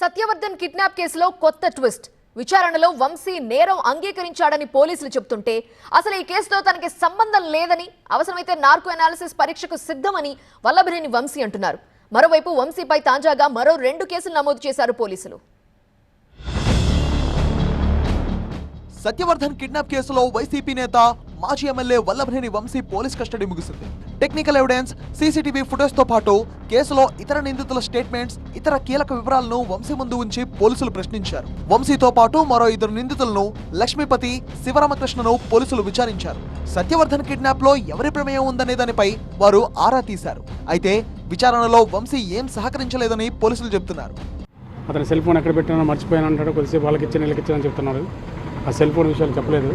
Satyavardhan kidnap కేసులో కొత్త twist. విచారణలో వంశీ నేరం అంగీకరించాడని పోలీసులు చెబుతుంటే అసలు ఈ కేసుతో తనకి సంబంధం లేదని అవసరమైతే నార్కో అనాలిసిస్ పరీక్షకు సిద్ధమని వల్లభనేని వంశీ అంటున్నారు. మరోవైపు వంశీపై తాజాగా మరో రెండు కేసులు నమోదు చేశారు పోలీసులు. సత్యవర్ధన్ కిడ్నాప్ కేసులో వైసీపీ నేత మాజీ MLA Vallabhaneni Vamsi police custody ముగిసింది. టెక్నికల్ ఎవిడెన్స్ సీసీటీవీ ఫుటేజ్తో పాటు కేసులో ఇతర నిందితుల స్టేట్మెంట్స్ ఇతర కీలక వివరాలను వంశీ ముందు ఉంచి పోలీసులు ప్రశ్నించారు. వంశీతో పాటు మరో ఇద్దరు నిందితులను లక్ష్మీపతి శివరామకృష్ణను పోలీసులు విచారించారు. సత్యవర్ధన్ కిడ్నాప్లో ఎవరి ప్రమేయం ఉందనే దానిపై వారు ఆరా తీశారు. అయితే విచారణలో వంశీ ఏం సహకరించలేదని పోలీసులు చెబుతున్నారు. అతను సెల్ ఫోన్ ఎక్కడ పెట్టానో మర్చిపోయాను అంటాడు కొద్దిసేపు వాళ్ళకి ఇచ్చిన వీళ్ళకి ఇచ్చానని చెప్తున్నాడు ఆ సెల్ ఫోన్ విషయాలు చెప్పలేదు.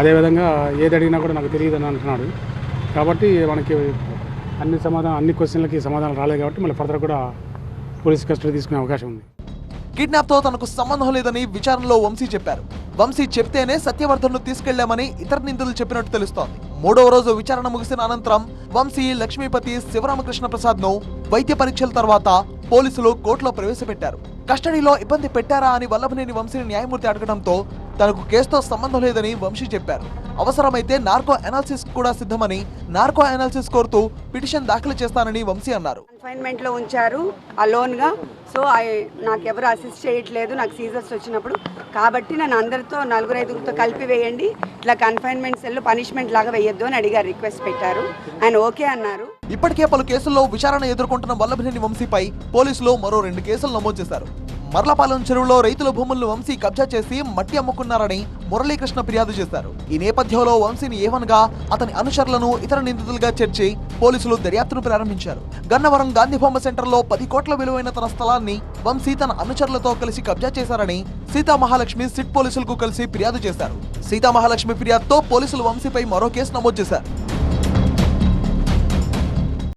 అదేవిధంగా ఏది అడిగినా కూడా నాకు తెలియదు అని అంటున్నాడు. కాబట్టి మనకి అన్ని సమాధానం అన్ని క్వశ్చన్లకి సమాధానం రాలేదు కాబట్టి మళ్ళీ ఫర్దర్ కూడా పోలీస్ కస్టడీ తీసుకునే అవకాశం ఉంది. కిడ్నాప్తో తనకు సంబంధం లేదని విచారణలో వంశీ చెప్పారు. వంశీ చెప్తేనే సత్యవర్ధన్ను తీసుకెళ్ళామని ఇతర నిందితులు చెప్పినట్టు తెలుస్తోంది. మూడవ రోజు విచారణ ముగిసిన అనంతరం వంశీ లక్ష్మీపతి శివరామకృష్ణ ప్రసాద్ను వైద్య పరీక్షల తర్వాత పోలీసులు కోర్టులో ప్రవేశపెట్టారు. కస్టడీలో ఇబ్బంది పెట్టారా అని వల్లభనేని వంశీని న్యాయమూర్తి అడగడంతో తనకు కేసుతో సంబంధం లేదని వంశీ చెప్పారు. అవసరమైతే నార్కో అనాలిసిస్ కూడా సిద్ధమని నార్కో అనాలిసిస్ కోరుతూ పిటిషన్ దాఖలు చేస్తానని వంశీ అన్నారు. కన్ఫైన్మెంట్లో ఉంచారు అలోన్గా సో ఐ- నాకు ఎవరు అసిస్ట్ చేయట్లేదు నాకు సీజర్స్ వచ్చినప్పుడు. కాబట్టి నన్ను అందరితో నలుగురు ఐదుగురితో కలిపి వేయండి. ఇట్లా కన్ఫైన్మెంట్ సెల్ పనిష్మెంట్ లాగా వేయొద్దు అని అడిగారు రిక్వెస్ట్ పెట్టారు. ఆయన ఓకే అన్నారు. ఇప్పటికే పలు కేసుల్లో విచారణ ఎదుర్కొంటున్న వల్లభనేని వంశీపై పోలీసులు మరో రెండు కేసులు నమోదు చేశారు. మర్లపాలెం చెరువులో రైతుల భూములను వంశీ కబ్జా చేసి మట్టి అమ్ముకున్నారని మురళీకృష్ణ ఫిర్యాదు చేశారు. ఈ నేపథ్యంలో వంశీని ఏవన్గా అతని అనుచరులను ఇతర నిందితులుగా చేర్చి పోలీసులు దర్యాప్తును ప్రారంభించారు. గన్నవరం గాంధీ బొమ్మ సెంటర్లో పది కోట్ల విలువైన తన స్థలాన్ని వంశీ తన అనుచరులతో కలిసి కబ్జా చేశారని సీతా మహాలక్ష్మి సిట్ పోలీసులకు కలిసి ఫిర్యాదు చేశారు. సీతామహాలక్ష్మి ఫిర్యాదుతో పోలీసులు వంశీపై మరో కేసు నమోదు చేశారు.